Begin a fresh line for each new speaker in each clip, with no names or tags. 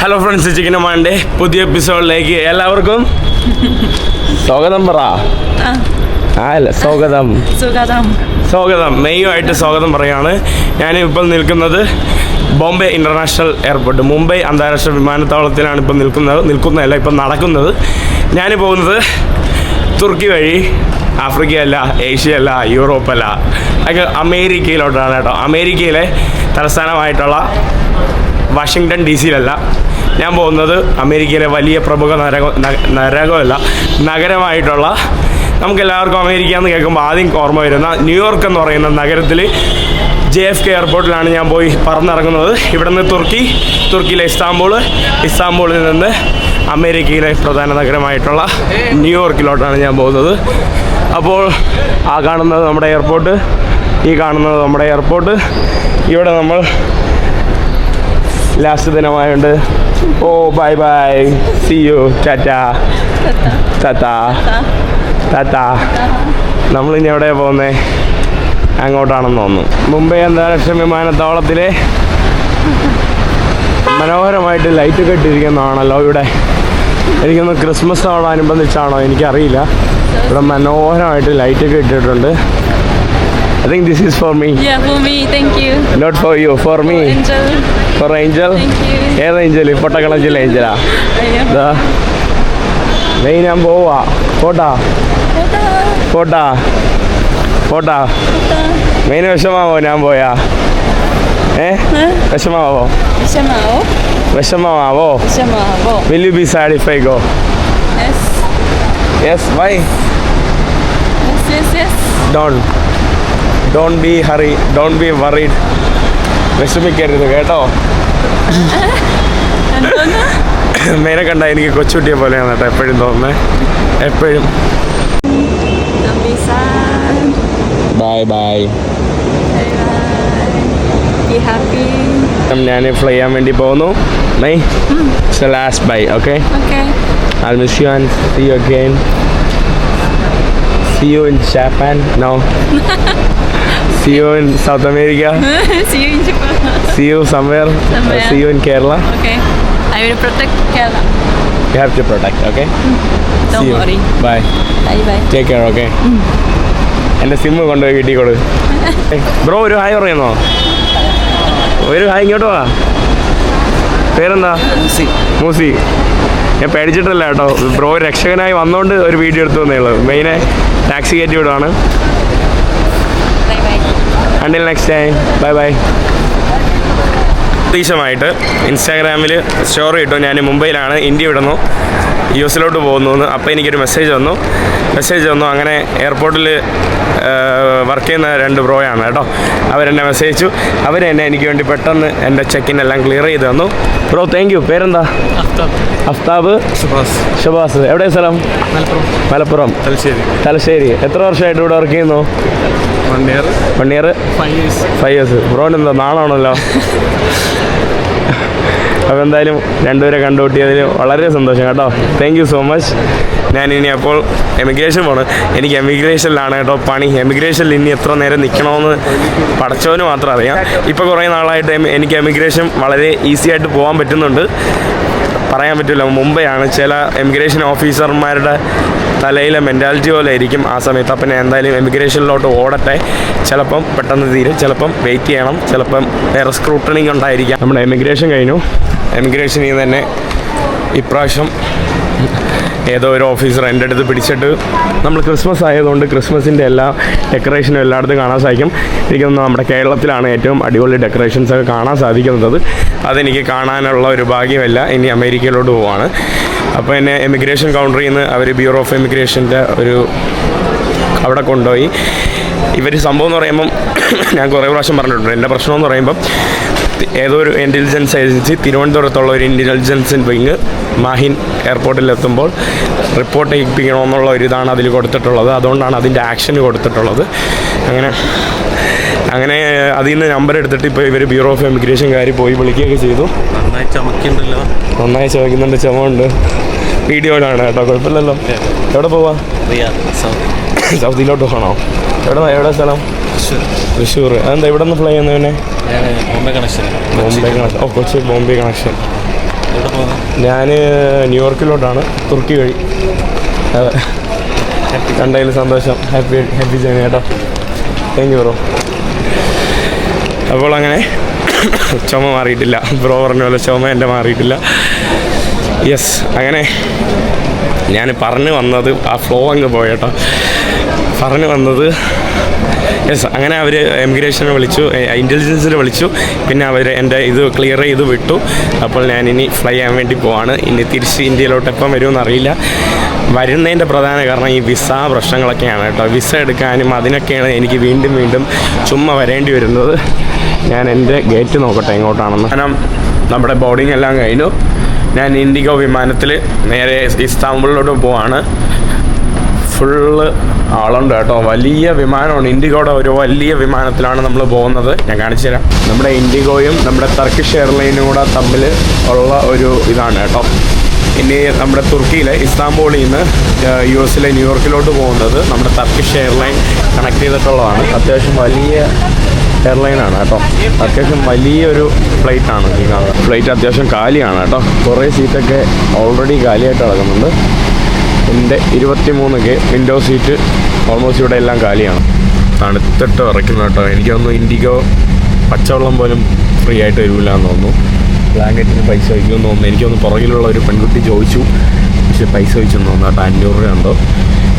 Hello friends chicken മാണ്ടേ പുതിയ എപ്പിസോഡിലേക്ക് എല്ലാവർക്കും
സ്വാഗതം പറ ആ സ്വാഗതം
സ്വാഗതം മെയ്യുമായിട്ട് സ്വാഗതം പറയാണ് ഞാനിപ്പോൾ നിൽക്കുന്നത് ബോംബെ ഇൻ്റർനാഷണൽ എയർപോർട്ട് മുംബൈ അന്താരാഷ്ട്ര വിമാനത്താവളത്തിലാണ് ഇപ്പോൾ നിൽക്കുന്നത് നിൽക്കുന്നതല്ല ഇപ്പം നടക്കുന്നത് ഞാൻ പോകുന്നത് തുർക്കി വഴി ആഫ്രിക്കയല്ല ഏഷ്യയല്ല യൂറോപ്പല്ല അതൊക്കെ അമേരിക്കയിലോട്ടാണ് കേട്ടോ അമേരിക്കയിലെ തലസ്ഥാനമായിട്ടുള്ള വാഷിങ്ടൺ ഡി സിയിലല്ല ഞാൻ പോകുന്നത് അമേരിക്കയിലെ വലിയ പ്രമുഖ നര നരകമല്ല നഗരമായിട്ടുള്ള നമുക്കെല്ലാവർക്കും അമേരിക്ക എന്ന് കേൾക്കുമ്പോൾ ആദ്യം ഓർമ്മ വരുന്ന ന്യൂയോർക്ക് എന്ന് പറയുന്ന നഗരത്തിൽ ജെ എഫ് കെ എയർപോർട്ടിലാണ് ഞാൻ പോയി പറന്നിറങ്ങുന്നത് ഇവിടെ നിന്ന് തുർക്കി തുർക്കിയിലെ ഇസ്താംബൂൾ ഇസ്താംബൂളിൽ നിന്ന് അമേരിക്കയിലെ പ്രധാന നഗരമായിട്ടുള്ള ന്യൂയോർക്കിലോട്ടാണ് ഞാൻ പോകുന്നത് അപ്പോൾ ആ കാണുന്നത് നമ്മുടെ എയർപോർട്ട് ഈ കാണുന്നത് നമ്മുടെ എയർപോർട്ട് ഇവിടെ നമ്മൾ ലാസ്റ്റ് ദിനമായുണ്ട് Oh, bye bye. See you. Tata. Tata. നമ്മൾ ഇനി എവിടെയാ പോകുന്നേ അങ്ങോട്ടാണെന്ന് തോന്നുന്നു മുംബൈ അന്താരാഷ്ട്ര വിമാനത്താവളത്തിലെ മനോഹരമായിട്ട് ലൈറ്റ് കെട്ടിയിരിക്കുന്നതാണല്ലോ ഇവിടെ എനിക്കൊന്ന് ക്രിസ്മസ് തോടനുബന്ധിച്ചാണോ എനിക്കറിയില്ല ഇവിടെ മനോഹരമായിട്ട് ലൈറ്റ് ഒക്കെ I think this is for me.
Yeah, for me. Thank you.
Not for you, for
me. Angel.
For Angel? Thank you. ഏത് ഏഞ്ചൽ പൊട്ടക്കളം ജില്ല ഏഞ്ചലാ മെയിൻ ഞാൻ പോവാ പോട്ടാ പോട്ടാ പോട്ടാ മെയിൻ വിഷമാവോ ഞാൻ പോയാ ഏ വിഷമാവോ വിഷമാവോ will you be satisfy go yes why Yes, yes. Done. Don't be hurry don't be worried വിഷമിക്കരുത് കേട്ടോ മേനെ കണ്ട എനിക്ക് കൊച്ചുകുട്ടിയെ പോലെയാണ് കേട്ടോ എപ്പോഴും തോന്നുന്നത് എപ്പോഴും ബൈ ബൈ ഞാൻ ഫ്ലൈ ചെയ്യാൻ വേണ്ടി പോകുന്നു bye it's last bye okay I miss you and see you again see you in Japan? No. See you in South America.
see you in Japan.
see you somewhere. somewhere. see you in Kerala.
Okay. I will protect Kerala.
You have to protect, okay?
Mm. Don't worry. Bye. Bye bye.
Take care, okay? Mm. എൻ്റെ sim കൊണ്ടുപോയി വീട്ടിൽ കൊടു bro ഒരു hi പറയുന്നോ ഒരു hi ഇങ്ങോട്ട് വാ പേരെന്താ മൂസി ഞാൻ പേടിച്ചിട്ടില്ല കേട്ടോ ബ്രോ രക്ഷകനായി വന്നുകൊണ്ട് ഒരു വീഡിയോ എടുത്തു തന്നേ ഉള്ളൂ മെയിനെ ടാക്സി കയറ്റി വിടുവാണ് until next time bye bye പ്രതീക്ഷമായിട്ട് ഇൻസ്റ്റാഗ്രാമിൽ സ്റ്റോറി ഇട്ടു ഞാൻ മുംബൈയിലാണ് ഇന്ത്യ വിടുന്നു യു എസിലോട്ട് പോകുന്നു എന്ന് അപ്പോൾ എനിക്കൊരു മെസ്സേജ് വന്നു മെസ്സേജ് വന്നു അങ്ങനെ എയർപോർട്ടിൽ വർക്ക് ചെയ്യുന്ന രണ്ട് ബ്രോയാണ് കേട്ടോ അവരെന്നെ മെസ്സേജ് അയച്ചു അവരെന്നെ എനിക്ക് വേണ്ടി പെട്ടെന്ന് എൻ്റെ ചെക്കിൻ എല്ലാം ക്ലിയർ ചെയ്ത് തന്നു ബ്രോ താങ്ക് യു പേരെന്താ അഫ്താബ് ഷുബാസ് ഷുബാസ് എവിടെ സ്ഥലം മലപ്പുറം മലപ്പുറം തലശ്ശേരി തലശ്ശേരി എത്ര വർഷമായിട്ട് ഇവിടെ വർക്ക് ചെയ്യുന്നു വൺ ഇയേഴ്സ് ബ്രോൻ നാളാണല്ലോ അപ്പോൾ എന്തായാലും രണ്ടുപേരെ കണ്ടുകൂട്ടിയതിൽ വളരെ സന്തോഷം കേട്ടോ താങ്ക് യു സോ മച്ച് ഞാൻ ഇനി അപ്പോൾ എമിഗ്രേഷൻ പോണ് എനിക്ക് എമിഗ്രേഷനിലാണ് കേട്ടോ പണി എമിഗ്രേഷനിൽ ഇനി എത്ര നേരം നിൽക്കണമെന്ന് പഠിച്ചവന് മാത്രം അറിയാം ഇപ്പോൾ കുറേ നാളായിട്ട് എനിക്ക് എമിഗ്രേഷൻ വളരെ ഈസി ആയിട്ട് പോകാൻ പറ്റുന്നുണ്ട് പറയാൻ പറ്റില്ല മുംബൈയാണ് ചില എമിഗ്രേഷൻ ഓഫീസർമാരുടെ തലയിലെ മെൻറ്റാലിറ്റി പോലെ ആയിരിക്കും ആ സമയത്ത് അപ്പം എന്തായാലും എമിഗ്രേഷനിലോട്ട് ഓടട്ടെ ചിലപ്പം പെട്ടെന്ന് തീരും ചിലപ്പം വെയിറ്റ് ചെയ്യണം ചിലപ്പം വേറെ സ്ക്രൂട്ടണിങ് ഉണ്ടായിരിക്കാം നമ്മുടെ എമിഗ്രേഷൻ കഴിഞ്ഞു എമിഗ്രേഷനിൽ തന്നെ ഇപ്രാവശ്യം ഏതോ ഒരു ഓഫീസർ എൻ്റെ അടുത്ത് പിടിച്ചിട്ട് നമ്മൾ ക്രിസ്മസ് ആയതുകൊണ്ട് ക്രിസ്മസിൻ്റെ എല്ലാ ഡെക്കറേഷനും എല്ലായിടത്തും കാണാൻ സാധിക്കും എനിക്ക് നമ്മുടെ കേരളത്തിലാണ് ഏറ്റവും അടിപൊളി ഡെക്കറേഷൻസ് ഒക്കെ കാണാൻ സാധിക്കുന്നത് അതെനിക്ക് കാണാനുള്ള ഒരു ഭാഗ്യമല്ല ഇനി അമേരിക്കയിലോട്ട് പോവാണ് അപ്പോൾ എന്നെ എമിഗ്രേഷൻ കൗണ്ടറിൽ നിന്ന് അവർ ബ്യൂറോ ഓഫ് എമിഗ്രേഷൻ്റെ ഒരു അവിടെ കൊണ്ടുപോയി ഇവർ സംഭവം എന്ന് പറയുമ്പം ഞാൻ കുറേ പ്രാവശ്യം പറഞ്ഞിട്ടുണ്ട് എൻ്റെ പ്രശ്നമെന്ന് എന്ന് പറയുമ്പം ഏതോ ഒരു ഇൻ്റലിജൻസ് ഏജൻസി തിരുവനന്തപുരത്തുള്ള ഒരു ഇൻ്റലിജൻസ് വിങ് മാഹിൻ എയർപോർട്ടിൽ എത്തുമ്പോൾ റിപ്പോർട്ട് ഏൽപ്പിക്കണമെന്നുള്ള ഒരിതാണ് അതിൽ കൊടുത്തിട്ടുള്ളത് അതുകൊണ്ടാണ് അതിൻ്റെ ആക്ഷന് കൊടുത്തിട്ടുള്ളത് അങ്ങനെ അങ്ങനെ അതിൽ നിന്ന് നമ്പർ എടുത്തിട്ട് ഇപ്പോൾ ഇവർ ബ്യൂറോ ഓഫ് ഇമിഗ്രേഷൻകാർ പോയി വിളിക്കുകയൊക്കെ ചെയ്തു
നന്നായി ചമക്കുന്നുണ്ടല്ലോ
നന്നായി ചമക്കുന്നുണ്ട് ചുമമുണ്ട് വീഡിയോയിലാണ് കേട്ടോ കുഴപ്പമില്ലല്ലോ എവിടെ പോവാ സൗദിയിലോട്ട് പോകണോ എവിടെ എവിടെ സ്ഥലം തൃശ്ശൂർ അതെന്താ ഇവിടെ നിന്ന് ഫ്ലൈ ചെയ്യുന്ന ബോംബെ കണക്ഷൻ ബോംബെ കണക്ഷൻ ഓ കൊച്ചി ബോംബെ കണക്ഷൻ ഞാൻ ന്യൂയോർക്കിലോട്ടാണ് തുർക്കി വഴി അതെ കണ്ടതിൽ സന്തോഷം ഹാപ്പി ഹാപ്പി ജേണി കേട്ടോ താങ്ക് യു ബ്രോ അപ്പോൾ അങ്ങനെ ചുമ മാറിയിട്ടില്ല ബ്രോ പറഞ്ഞ പോലെ ചുമ എൻ്റെ മാറിയിട്ടില്ല യെസ് അങ്ങനെ ഞാൻ പറഞ്ഞു വന്നത് ആ ഫ്ലോ അങ്ങ് പോയേട്ടോ പറഞ്ഞു വന്നത് യെസ് അങ്ങനെ അവർ എമിഗ്രേഷനെ വിളിച്ചു ഇൻ്റലിജൻസിനെ വിളിച്ചു പിന്നെ അവർ എൻ്റെ ഇത് ക്ലിയർ ചെയ്ത് വിട്ടു അപ്പോൾ ഞാൻ ഇനി ഫ്ലൈ ചെയ്യാൻ വേണ്ടി പോവാണ് ഇനി തിരിച്ച് ഇന്ത്യയിലോട്ട് എപ്പം വരുമെന്ന് അറിയില്ല വരുന്നതിൻ്റെ പ്രധാന കാരണം ഈ വിസ പ്രശ്നങ്ങളൊക്കെയാണ് കേട്ടോ വിസ എടുക്കാനും അതിനൊക്കെയാണ് എനിക്ക് വീണ്ടും വീണ്ടും ചുമ്മാ വരേണ്ടി വരുന്നത് ഞാൻ എൻ്റെ ഗേറ്റ് നോക്കട്ടെ എങ്ങോട്ടാണെന്ന് കാരണം നമ്മുടെ ബോർഡിംഗ് എല്ലാം കഴിഞ്ഞു ഞാൻ ഇൻഡിഗോ വിമാനത്തിൽ നേരെ ഇസ്താംബുളിലോട്ട് പോവാണ് ഫുള്ള് ആളുണ്ട് കേട്ടോ വലിയ വിമാനമാണ് ഇൻഡിഗോയുടെ ഒരു വലിയ വിമാനത്തിലാണ് നമ്മൾ പോകുന്നത് ഞാൻ കാണിച്ചു തരാം നമ്മുടെ ഇൻഡിഗോയും നമ്മുടെ ടർക്കിഷ് എയർലൈനും കൂടെ തമ്മിൽ ഉള്ള ഒരു ഇതാണ് കേട്ടോ ഇനി നമ്മുടെ തുർക്കിയിലെ ഇസ്താംബൂളിൽ നിന്ന് യു എസിലെ ന്യൂയോർക്കിലോട്ട് പോകുന്നത് നമ്മുടെ ടർക്കിഷ് എയർലൈൻ കണക്ട് ചെയ്തിട്ടുള്ളതാണ് അത്യാവശ്യം വലിയ എയർലൈനാണ് കേട്ടോ അത്യാവശ്യം വലിയൊരു ഫ്ലൈറ്റ് ആണ് ഈ കാണുന്നത് ഫ്ലൈറ്റ് അത്യാവശ്യം കാലിയാണ് കേട്ടോ കുറേ സീറ്റൊക്കെ ഓൾറെഡി കാലിയായിട്ട് കിടക്കുന്നുണ്ട് എൻ്റെ ഇരുപത്തി മൂന്ന് കെ വിൻഡോ സീറ്റ് ഓൾമോസ്റ്റ് ഇവിടെ എല്ലാം കാലിയാണ് തണുത്തിട്ട് ഇറക്കുന്ന കേട്ടോ എനിക്ക് തോന്നുന്നു ഇൻഡിഗോ പച്ചവെള്ളം പോലും ഫ്രീ ആയിട്ട് വരില്ല എന്ന് തോന്നുന്നു ബ്ലാങ്കറ്റിന് പൈസ വയ്ക്കുമെന്ന് തോന്നുന്നു എനിക്കൊന്ന് പുറകിലുള്ള ഒരു പെൺകുട്ടി ചോദിച്ചു പക്ഷേ പൈസ വെച്ചെന്ന് തോന്നുന്നു കേട്ടോ അഞ്ഞൂറ് രൂപ ഉണ്ടോ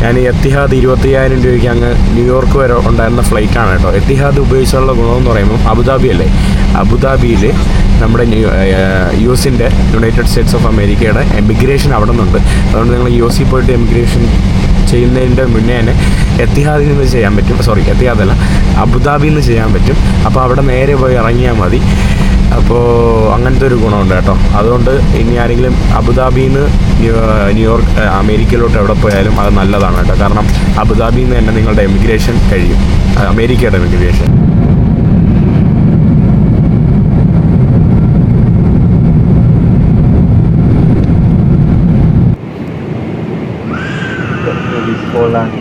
ഞാൻ എത്തിഹാദ് ഇരുപത്തയ്യായിരം രൂപയ്ക്ക് അങ്ങ് ന്യൂയോർക്ക് വരെ ഉണ്ടായിരുന്ന ഫ്ലൈറ്റാണ് കേട്ടോ എത്തിഹാദ് ഉപയോഗിച്ചുള്ള ഗുണമെന്ന് പറയുമ്പോൾ അബുദാബി അല്ലേ അബുദാബിയിൽ നമ്മുടെ യു എസിൻ്റെ യുണൈറ്റഡ് സ്റ്റേറ്റ്സ് ഓഫ് അമേരിക്കയുടെ എമിഗ്രേഷൻ അവിടെ നിന്നുണ്ട് അതുകൊണ്ട് നിങ്ങൾ യു എസിൽ പോയിട്ട് എമിഗ്രേഷൻ ചെയ്യുന്നതിൻ്റെ മുന്നേ തന്നെ എത്തിഹാദിൽ നിന്ന് ചെയ്യാൻ പറ്റും സോറി എത്തിഹാദല്ല അബുദാബിയിൽ നിന്ന് ചെയ്യാൻ പറ്റും അപ്പോൾ അവിടെ നേരെ പോയി ഇറങ്ങിയാൽ മതി അപ്പോൾ അങ്ങനത്തെ ഒരു ഗുണമുണ്ട് കേട്ടോ അതുകൊണ്ട് ഇനി ആരെങ്കിലും അബുദാബിയിൽ നിന്ന് ന്യൂയോർക്ക് അമേരിക്കയിലോട്ട് എവിടെ പോയാലും അത് നല്ലതാണ് കേട്ടോ കാരണം അബുദാബിയിൽ നിന്ന് തന്നെ നിങ്ങളുടെ എമിഗ്രേഷൻ കഴിയും അമേരിക്കയുടെ എമിഗ്രേഷൻ Poland.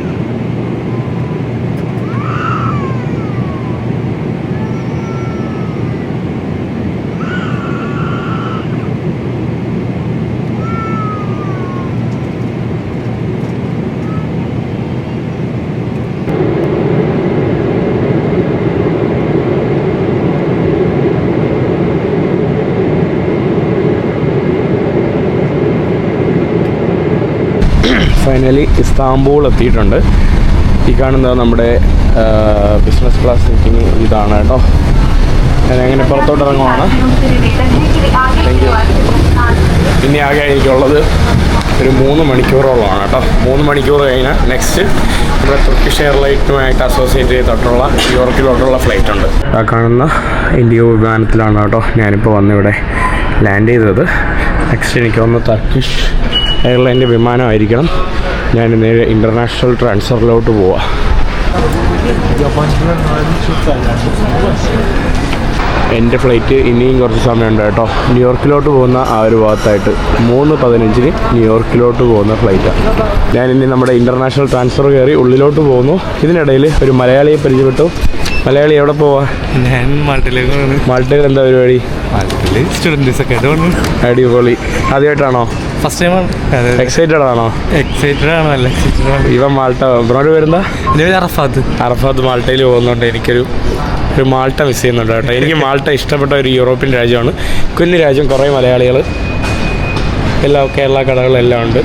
ഫൈനലി ഇസ്താംബൂൾ എത്തിയിട്ടുണ്ട് ഈ കാണുന്ന നമ്മുടെ ബിസിനസ് ക്ലാസ് സീറ്റിംഗ് ഇതാണ് കേട്ടോ ഞാൻ എങ്ങനെ പുറത്തോട്ട് ഇറങ്ങുവാണ് പിന്നെ ഇനി ആകെ എനിക്കുള്ളത് ഒരു മൂന്ന് മണിക്കൂറോളമാണ് കേട്ടോ മൂന്ന് മണിക്കൂർ കഴിഞ്ഞാൽ നെക്സ്റ്റ് നമ്മുടെ തുർക്കിഷ് എയർലൈറ്റുമായിട്ട് അസോസിയേറ്റ് ചെയ്തിട്ടുള്ള യൂറോപ്പിലോട്ടുള്ള ഫ്ലൈറ്റ് ഉണ്ട് ആ കാണുന്ന ഇൻഡിയോ വിമാനത്തിലാണ് കേട്ടോ ഞാനിപ്പോൾ വന്നിവിടെ ലാൻഡ് ചെയ്തത് നെക്സ്റ്റ് എനിക്ക് ഒന്ന് ടർക്കിഷ് എയർലൈൻ്റെ വിമാനമായിരിക്കണം ഞാൻ നേരെ ഇൻ്റർനാഷണൽ ട്രാൻസ്ഫറിലോട്ട് പോവാം എൻ്റെ ഫ്ലൈറ്റ് ഇനിയും കുറച്ച് സമയമുണ്ട് കേട്ടോ ന്യൂയോർക്കിലോട്ട് പോകുന്ന ആ ഒരു ഭാഗത്തായിട്ട് മൂന്ന് പതിനഞ്ചിന് ന്യൂയോർക്കിലോട്ട് പോകുന്ന ഫ്ലൈറ്റാണ് ഞാൻ ഇനി നമ്മുടെ ഇൻ്റർനാഷണൽ ട്രാൻസ്ഫർ കയറി ഉള്ളിലോട്ട് പോകുന്നു ഇതിനിടയിൽ ഒരു മലയാളിയെ പരിചയപ്പെട്ടു മലയാളി എവിടെ പോവാ
ഞാൻ മാൾട്ടയിലേക്ക്
മാൾട്ടയിൽ എന്താ പരിപാടി അടിപൊളി ആദ്യമായിട്ടാണോ ഫസ്റ്റ് ടൈം എക്സൈറ്റഡ് ആണോ
എക്സൈറ്റഡ് ആണ് നല്ല
ഇവ മാൾട്ട ബ്രോഡ് വരുന്ന എൻ്റെ അറഫാദ് മാൾട്ടയിൽ പോകുന്നുണ്ട് എനിക്കൊരു ഒരു മാൾട്ട മിസ് ചെയ്യുന്നുണ്ട് കേട്ടോ എനിക്ക് മാൾട്ട ഇഷ്ടപ്പെട്ട ഒരു യൂറോപ്യൻ രാജ്യമാണ് കുഞ്ഞു രാജ്യം കുറേ മലയാളികൾ എല്ലാ കേരള കടകളെല്ലാം ഉണ്ട്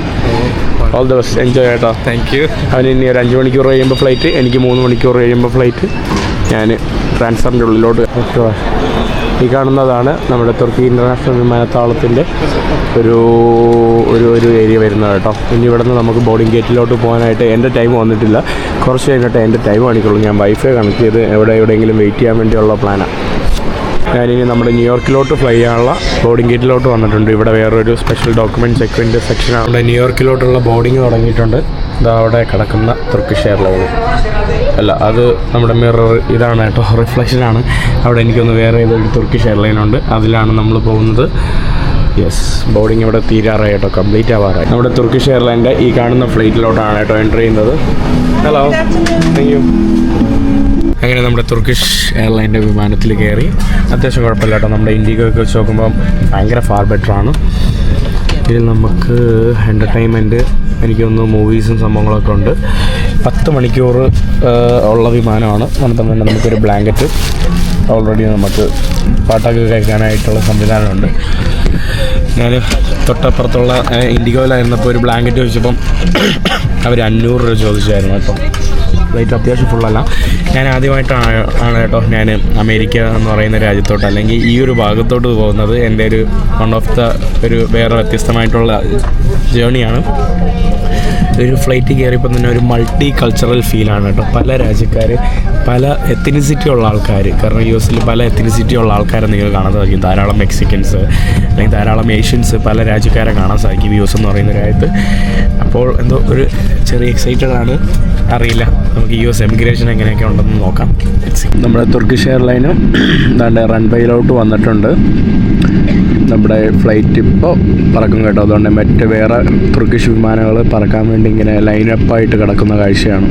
ഓൾ ദ ബെസ്റ്റ് എൻജോയ് കേട്ടോ താങ്ക് യു അവന് ഇനി ഒരു അഞ്ച് മണിക്കൂർ കഴിയുമ്പോൾ ഫ്ലൈറ്റ് എനിക്ക് മൂന്ന് മണിക്കൂർ കഴിയുമ്പോൾ ഫ്ലൈറ്റ് ഞാൻ ട്രാൻസ്ഫറിൻ്റെ ഉള്ളിലോട്ട് ഈ കാണുന്നതാണ് നമ്മുടെ തുർക്കി ഇൻ്റർനാഷണൽ വിമാനത്താവളത്തിൻ്റെ ഒരു ഒരു ഒരു ഏരിയ വരുന്നത് കേട്ടോ ഇനി ഇവിടുന്ന് നമുക്ക് ബോർഡിംഗ് ഗേറ്റിലോട്ട് പോകാനായിട്ട് എൻ്റെ ടൈം വന്നിട്ടില്ല കുറച്ച് കഴിഞ്ഞിട്ട് എൻ്റെ ടൈം കാണിക്കുള്ളൂ ഞാൻ വൈഫൈ കണക്ട് ചെയ്ത് എവിടെ എവിടെയെങ്കിലും വെയിറ്റ് ചെയ്യാൻ വേണ്ടിയുള്ള പ്ലാനാണ് ഞാനിനി നമ്മുടെ ന്യൂയോർക്കിലോട്ട് ഫ്ലൈ ചെയ്യാനുള്ള ബോർഡിംഗ് ഗേറ്റിലോട്ട് വന്നിട്ടുണ്ട് ഇവിടെ വേറൊരു സ്പെഷ്യൽ ഡോക്യുമെൻറ്റ് ചെക്കിൻ്റെ സെക്ഷനാണ് നമ്മുടെ ന്യൂയോർക്കിലോട്ടുള്ള ബോർഡിംഗ് തുടങ്ങിയിട്ടുണ്ട് ഇതാ അവിടെ കിടക്കുന്ന തുർക്കിഷ് എയർലൈന് അല്ല അത് നമ്മുടെ മിറർ ഇതാണ് കേട്ടോ റിഫ്ലക്ഷനാണ് അവിടെ എനിക്കൊന്ന് വേറെ ഏതൊരു തുർക്കിഷ് എയർലൈൻ ഉണ്ട് അതിലാണ് നമ്മൾ പോകുന്നത് യെസ് ബോർഡിങ് ഇവിടെ തീരാറായി കേട്ടോ കംപ്ലീറ്റ് ആവാറായി നമ്മുടെ തുർക്കിഷ് എയർലൈൻ്റെ ഈ കാണുന്ന ഫ്ലൈറ്റിലോട്ടാണ് കേട്ടോ എൻ്റർ ചെയ്യുന്നത് ഹലോ താങ്ക് യു അങ്ങനെ നമ്മുടെ തുർക്കിഷ് എയർലൈൻ്റെ വിമാനത്തിൽ കയറി അത്യാവശ്യം കുഴപ്പമില്ല കേട്ടോ നമ്മുടെ ഇന്ത്യക്കൊക്കെ വെച്ച് നോക്കുമ്പോൾ ഭയങ്കര ഫാർ ബെറ്ററാണ് ഇതിൽ നമുക്ക് എൻ്റർടൈൻമെൻറ്റ് എനിക്കൊന്ന് മൂവീസും സംഭവങ്ങളൊക്കെ ഉണ്ട് പത്ത് മണിക്കൂർ ഉള്ള വിമാനമാണ് നടത്തുമ്പോൾ തന്നെ നമുക്കൊരു ബ്ലാങ്കറ്റ് ഓൾറെഡി നമുക്ക് പാട്ടൊക്കെ കേൾക്കാനായിട്ടുള്ള സംവിധാനമുണ്ട് ഞാൻ തൊട്ടപ്പുറത്തുള്ള ഇൻഡിഗോയിലായിരുന്നപ്പോൾ ഒരു ബ്ലാങ്കറ്റ് ചോദിച്ചപ്പം അവർ അഞ്ഞൂറ് രൂപ ചോദിച്ചായിരുന്നു അപ്പം ഫ്ലൈറ്റ് അത്യാവശ്യം ഫുള്ളല്ല ഞാൻ ആദ്യമായിട്ടാണ് ആണ് കേട്ടോ ഞാൻ അമേരിക്ക എന്ന് പറയുന്ന രാജ്യത്തോട്ട് അല്ലെങ്കിൽ ഈ ഒരു ഭാഗത്തോട്ട് പോകുന്നത് എൻ്റെ ഒരു വൺ ഓഫ് ദ ഒരു വേറെ വ്യത്യസ്തമായിട്ടുള്ള ജേണിയാണ് ഒരു ഫ്ലൈറ്റ് കയറിയപ്പോൾ തന്നെ ഒരു മൾട്ടി കൾച്ചറൽ ഫീലാണ് കേട്ടോ പല രാജ്യക്കാർ പല എത്തിനിസിറ്റി ഉള്ള ആൾക്കാർ കാരണം യു എസിൽ പല എത്തിനിസിറ്റി ഉള്ള ആൾക്കാരെ നിങ്ങൾ കാണാൻ സാധിക്കും ധാരാളം മെക്സിക്കൻസ് അല്ലെങ്കിൽ ധാരാളം ഏഷ്യൻസ് പല രാജ്യക്കാരെ കാണാൻ സാധിക്കും യു എസ് എന്ന് പറയുന്ന രാജ്യത്ത് അപ്പോൾ എന്തോ ഒരു ചെറിയ എക്സൈറ്റഡ് ആണ് അറിയില്ല നമുക്ക് യു എസ് എമിഗ്രേഷൻ എങ്ങനെയൊക്കെ ഉണ്ടെന്ന് നോക്കാം നമ്മുടെ തുർക്കിഷ് എയർലൈനും ദാണ്ട് റൺവേയിലോട്ട് വന്നിട്ടുണ്ട് നമ്മുടെ ഫ്ലൈറ്റ് ഇപ്പോൾ പറക്കും കേട്ടോ അതുകൊണ്ട് മറ്റ് വേറെ തുർക്കിഷ് വിമാനങ്ങൾ പറക്കാൻ വേണ്ടി ഇങ്ങനെ ലൈനപ്പായിട്ട് കിടക്കുന്ന കാഴ്ചയാണ്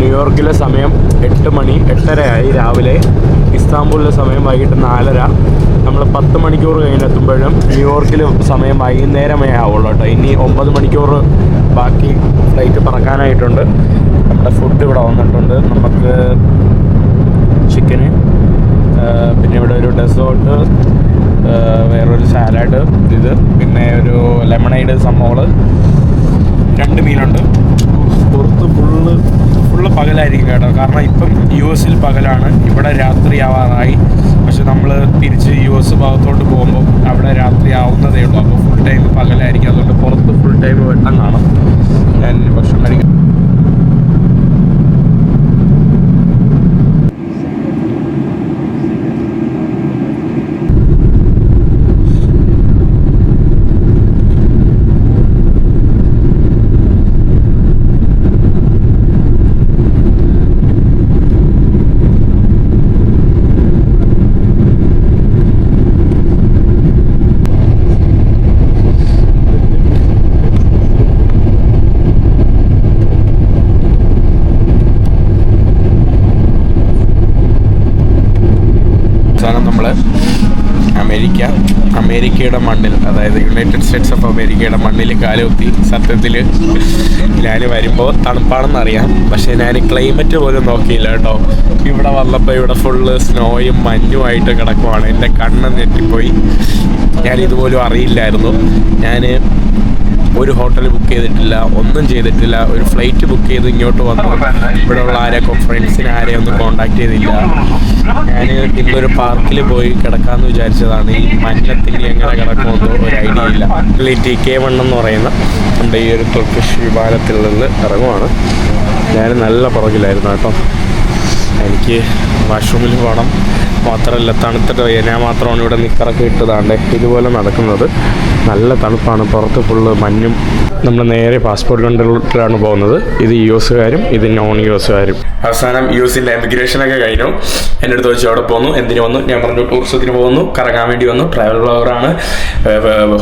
ന്യൂയോർക്കിലെ സമയം എട്ട് മണി എട്ടരയായി രാവിലെ ഇസ്താംബൂളിലെ സമയം വൈകിട്ട് നാലര നമ്മൾ പത്ത് മണിക്കൂർ കഴിഞ്ഞെത്തുമ്പോഴും ന്യൂയോർക്കിൽ സമയം വൈകുന്നേരമേ ആവുള്ളൂ കേട്ടോ ഇനി ഒമ്പത് മണിക്കൂർ ബാക്കി ഫ്ലൈറ്റ് പറക്കാനായിട്ടുണ്ട് നമ്മുടെ ഫുഡ് ഇവിടെ വന്നിട്ടുണ്ട് നമുക്ക് ചിക്കന് പിന്നെ ഇവിടെ ഒരു ഡെസേർട്ട് വേറൊരു സാലഡ് ഇത് പിന്നെ ഒരു ലെമണൈഡ് സംഭവങ്ങൾ രണ്ട് മീനുണ്ട് പുറത്ത് ഫുള്ള് ഫുള്ള് പകലായിരിക്കും കേട്ടോ കാരണം ഇപ്പം യു എസിൽ പകലാണ് ഇവിടെ രാത്രിയാവാറായി പക്ഷെ നമ്മൾ തിരിച്ച് യു എസ് ഭാഗത്തോട്ട് പോകുമ്പോൾ അവിടെ രാത്രി ആവുന്നതേ ഉള്ളൂ അപ്പോൾ ഫുൾ ടൈം പകലായിരിക്കും അതുകൊണ്ട് പുറത്ത് ഫുൾ ടൈം വെട്ടം കാണാം ഞാൻ ഭക്ഷണം കഴിക്കും അമേരിക്കയുടെ മണ്ണിൽ അതായത് യുണൈറ്റഡ് സ്റ്റേറ്റ്സ് ഓഫ് അമേരിക്കയുടെ മണ്ണിൽ കാലുകുത്തി സത്യത്തിൽ ഞാൻ വരുമ്പോൾ തണുപ്പാണെന്ന് അറിയാം പക്ഷേ ഞാൻ ക്ലൈമറ്റ് പോലും നോക്കിയില്ല കേട്ടോ ഇവിടെ വന്നപ്പോൾ ഇവിടെ ഫുള്ള് സ്നോയും മഞ്ഞുമായിട്ട് കിടക്കുവാണ് എൻ്റെ കണ്ണ് ഞെട്ടിപ്പോയി ഞാൻ ഇതുപോലും അറിയില്ലായിരുന്നു ഞാൻ ഒരു ഹോട്ടൽ ബുക്ക് ചെയ്തിട്ടില്ല ഒന്നും ചെയ്തിട്ടില്ല ഒരു ഫ്ലൈറ്റ് ബുക്ക് ചെയ്ത് ഇങ്ങോട്ട് വന്നു ഇവിടെ ഉള്ള ആരെയൊക്കെ ഫ്രണ്ട്സിനെ ആരെയും ഒന്നും കോണ്ടാക്ട് ചെയ്തില്ല ഞാൻ ഇന്നൊരു പാർക്കിൽ പോയി കിടക്കാമെന്ന് വിചാരിച്ചതാണ് ഈ മഞ്ഞത്തിൽ എങ്ങനെ കിടക്കുമെന്നോ ഒരു ഐഡിയ ഇല്ല ടി കെ വൺ എന്ന് പറയുന്ന നമ്മുടെ ഈ ഒരു തുർക്കിഷ് വിമാനത്തിൽ നിന്ന് ഇറങ്ങുവാണ് ഞാൻ നല്ല പുറകിലായിരുന്നു കേട്ടോ എനിക്ക് വാഷ്റൂമിൽ പോകണം മാത്രമല്ല തണുത്തിട്ട് ഞാൻ മാത്രമാണ് ഇവിടെ നിക്കറൊക്കെ ഇട്ടതാണ്ട് ഇതുപോലെ നടക്കുന്നത് നല്ല തണുപ്പാണ് പുറത്ത് ഫുള്ള് മഞ്ഞും നമ്മൾ നേരെ പാസ്പോർട്ട് കൺട്രോളിലാണ് പോകുന്നത് ഇത് യു എസുകാരും ഇത് നോൺ യു എസുകാരും അവസാനം യു എമിഗ്രേഷൻ ഒക്കെ കഴിഞ്ഞു എൻ്റെ അടുത്ത് അവിടെ പോന്നു എന്തിനു വന്നു ഞാൻ പറഞ്ഞു ടൂറിസത്തിന് പോകുന്നു കറങ്ങാൻ വേണ്ടി വന്നു ട്രാവൽ ബ്ലോഗറാണ്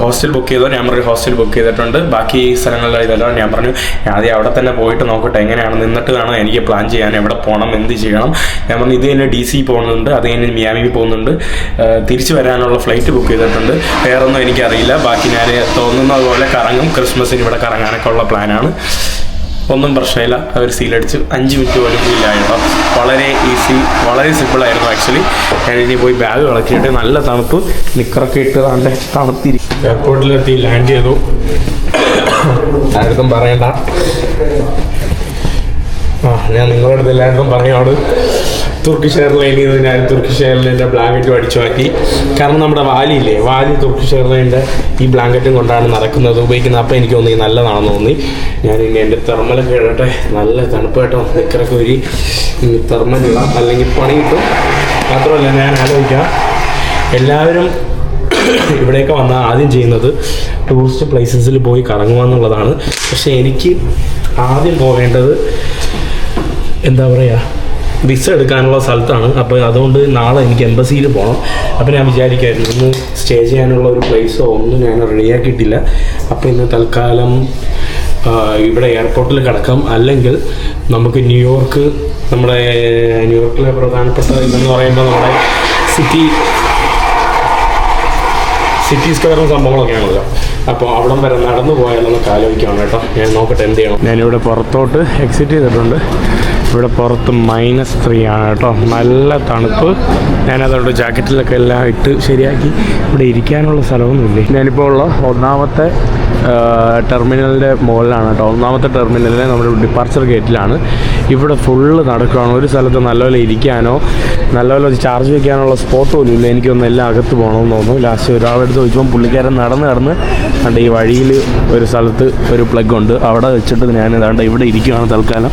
ഹോസ്റ്റൽ ബുക്ക് ചെയ്തോ ഞാൻ പറഞ്ഞു ഹോസ്റ്റൽ ബുക്ക് ചെയ്തിട്ടുണ്ട് ബാക്കി സ്ഥലങ്ങളിലെ ഇതെല്ലാം ഞാൻ പറഞ്ഞു ആദ്യം അവിടെ തന്നെ പോയിട്ട് നോക്കട്ടെ എങ്ങനെയാണ് നിന്നിട്ട് വേണം എനിക്ക് പ്ലാൻ ചെയ്യാൻ എവിടെ പോകണം എന്ത് ചെയ്യണം ഞാൻ പറഞ്ഞു ഇത് തന്നെ ഡി സി പോകുന്നുണ്ട് അത് തന്നെ മിയാമിക്ക് പോകുന്നുണ്ട് തിരിച്ചു വരാനുള്ള ഫ്ലൈറ്റ് ബുക്ക് ചെയ്തിട്ടുണ്ട് വേറൊന്നും എനിക്കറിയില്ല ബാക്കി ഞാൻ തോന്നുന്നതുപോലെ പോലെ കറങ്ങും ക്രിസ്മസിന് ഇവിടെ കറങ്ങാനൊക്കെ ഉള്ള പ്ലാനാണ് ഒന്നും പ്രശ്നമില്ല അവർ സീലടിച്ചു അഞ്ച് മിനിറ്റ് പോലും ഇല്ലായിരുന്നു വളരെ ഈസി വളരെ സിമ്പിളായിരുന്നു ആക്ച്വലി ഞാൻ ഇനി പോയി ബാഗ് കളക്കിയിട്ട് നല്ല തണുപ്പ് നിക്കറൊക്കെ ഇട്ട് നല്ല തണുത്തിരിക്കും എയർപോർട്ടിലെത്തി ലാൻഡ് ചെയ്തു ആർക്കും പറയണ്ട ആ ഞാൻ നിങ്ങളുടെ അടുത്ത് എല്ലാവർക്കും പറയാണ് തുർക്കിഷ് എയർലൈനിൽ നിന്ന് ഞാൻ തുർക്കിഷ് എയർലൈൻ്റെ ബ്ലാങ്കറ്റ് അടിച്ചു മാറ്റി കാരണം നമ്മുടെ വാലിയില്ലേ വാലി തുർക്കിഷ് എയർലൈൻ്റെ ഈ ബ്ലാങ്കറ്റും കൊണ്ടാണ് നടക്കുന്നത് ഉപയോഗിക്കുന്നത് അപ്പോൾ എനിക്ക് തോന്നി നല്ലതാണെന്ന് തോന്നി ഞാൻ ഇനി എൻ്റെ തെർമലൊക്കെ ഇടട്ടെ നല്ല തണുപ്പായിട്ടോ കേട്ടോ നിക്കറൊക്കെ ഒരു തെർമലിടാം അല്ലെങ്കിൽ പണി കിട്ടും മാത്രമല്ല ഞാൻ ആലോചിക്കാം എല്ലാവരും ഇവിടെയൊക്കെ വന്നാൽ ആദ്യം ചെയ്യുന്നത് ടൂറിസ്റ്റ് പ്ലേസസിൽ പോയി കറങ്ങുക എന്നുള്ളതാണ് പക്ഷേ എനിക്ക് ആദ്യം പോകേണ്ടത് എന്താ പറയുക വിസ എടുക്കാനുള്ള സ്ഥലത്താണ് അപ്പോൾ അതുകൊണ്ട് നാളെ എനിക്ക് എംബസിയിൽ പോകണം അപ്പോൾ ഞാൻ വിചാരിക്കായിരുന്നു ഇന്ന് സ്റ്റേ ചെയ്യാനുള്ള ഒരു പ്ലേസോ ഒന്നും ഞാൻ റെഡിയാക്കിയിട്ടില്ല അപ്പോൾ ഇന്ന് തൽക്കാലം ഇവിടെ എയർപോർട്ടിൽ കിടക്കാം അല്ലെങ്കിൽ നമുക്ക് ന്യൂയോർക്ക് നമ്മുടെ ന്യൂയോർക്കിലെ പ്രധാനപ്പെട്ട ഇതെന്ന് പറയുമ്പോൾ നമ്മുടെ സിറ്റി സിറ്റി സ്ക്വയറും സംഭവങ്ങളൊക്കെയാണല്ലോ അപ്പോൾ അവിടം വരെ നടന്നു പോയാലൊന്ന് കാലോചിക്കാണ് കേട്ടോ ഞാൻ നോക്കട്ടെ എന്ത് ചെയ്യണം ഞാനിവിടെ പുറത്തോട്ട് എക്സിറ്റ് ചെയ്തിട്ടുണ്ട് ഇവിടെ പുറത്ത് മൈനസ് ത്രീ ആണ് കേട്ടോ നല്ല തണുപ്പ് ഞാനതോട് ജാക്കറ്റിലൊക്കെ എല്ലാം ഇട്ട് ശരിയാക്കി ഇവിടെ ഇരിക്കാനുള്ള സ്ഥലമൊന്നുമില്ലേ ഞാനിപ്പോൾ ഉള്ള ഒന്നാമത്തെ ടെർമിനലിൻ്റെ മുകളിലാണ് കേട്ടോ ഒന്നാമത്തെ ടെർമിനലിനെ നമ്മുടെ ഡിപ്പാർച്ചർ ഗേറ്റിലാണ് ഇവിടെ ഫുള്ള് നടക്കുകയാണ് ഒരു സ്ഥലത്ത് നല്ലപോലെ ഇരിക്കാനോ നല്ലപോലെ ചാർജ് വയ്ക്കാനുള്ള സ്പോട്ട് പോലും ഇല്ല എനിക്കൊന്ന് എല്ലാം അകത്ത് പോകണമെന്ന് തോന്നുന്നു ലാസ്റ്റ് ഒരാളെടുത്ത് ചോദിച്ചപ്പോൾ പുള്ളിക്കാരൻ നടന്ന് നടന്ന് കണ്ട് ഈ വഴിയിൽ ഒരു സ്ഥലത്ത് ഒരു പ്ലഗ് ഉണ്ട് അവിടെ വെച്ചിട്ട് ഞാൻ ഇതാണ്ട് ഇവിടെ ഇരിക്കുകയാണ് തൽക്കാലം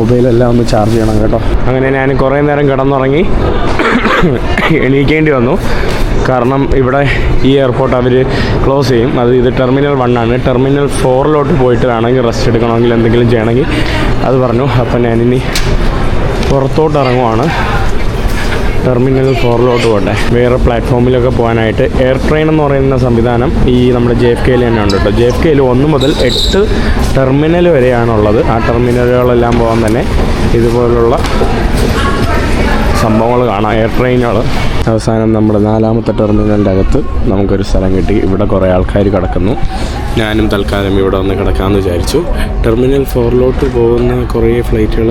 മൊബൈലെല്ലാം ഒന്ന് ചാർജ് ചെയ്യണം കേട്ടോ അങ്ങനെ ഞാൻ കുറേ നേരം കിടന്നുറങ്ങി എണീക്കേണ്ടി വന്നു കാരണം ഇവിടെ ഈ എയർപോർട്ട് അവർ ക്ലോസ് ചെയ്യും അത് ഇത് ടെർമിനൽ വണ്ണാണ് ആണ് ടെർമിനൽ ഫോറിലോട്ട് പോയിട്ട് വേണമെങ്കിൽ റെസ്റ്റ് എടുക്കണമെങ്കിൽ എന്തെങ്കിലും ചെയ്യണമെങ്കിൽ അത് പറഞ്ഞു അപ്പം ഞാനിനി പുറത്തോട്ട് ഇറങ്ങുവാണ് ടെർമിനൽ ഫോറിലോട്ട് പോകട്ടെ വേറെ പ്ലാറ്റ്ഫോമിലൊക്കെ പോകാനായിട്ട് എയർ ട്രെയിൻ എന്ന് പറയുന്ന സംവിധാനം ഈ നമ്മുടെ ജെ എഫ് കെയിൽ തന്നെ ഉണ്ട് കേട്ടോ ജെ എഫ് കെയിൽ ഒന്ന് മുതൽ എട്ട് ടെർമിനൽ വരെയാണുള്ളത് ആ ടെർമിനലുകളെല്ലാം പോകാൻ തന്നെ ഇതുപോലുള്ള സംഭവങ്ങൾ കാണാം എയർ ട്രെയിനുകൾ അവസാനം നമ്മുടെ നാലാമത്തെ ടെർമിനലിൻ്റെ അകത്ത് നമുക്കൊരു സ്ഥലം കിട്ടി ഇവിടെ കുറേ ആൾക്കാർ കിടക്കുന്നു ഞാനും തൽക്കാലം ഇവിടെ വന്ന് കിടക്കാമെന്ന് വിചാരിച്ചു ടെർമിനൽ ഫോറിലോട്ട് പോകുന്ന കുറേ ഫ്ലൈറ്റുകൾ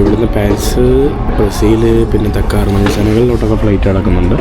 ഇവിടുന്ന് പാരീസ് ബ്രസീൽ പിന്നെ തക്കാർ മനുഷ്യനകളിലോട്ടൊക്കെ ഫ്ലൈറ്റ് കിടക്കുന്നുണ്ട്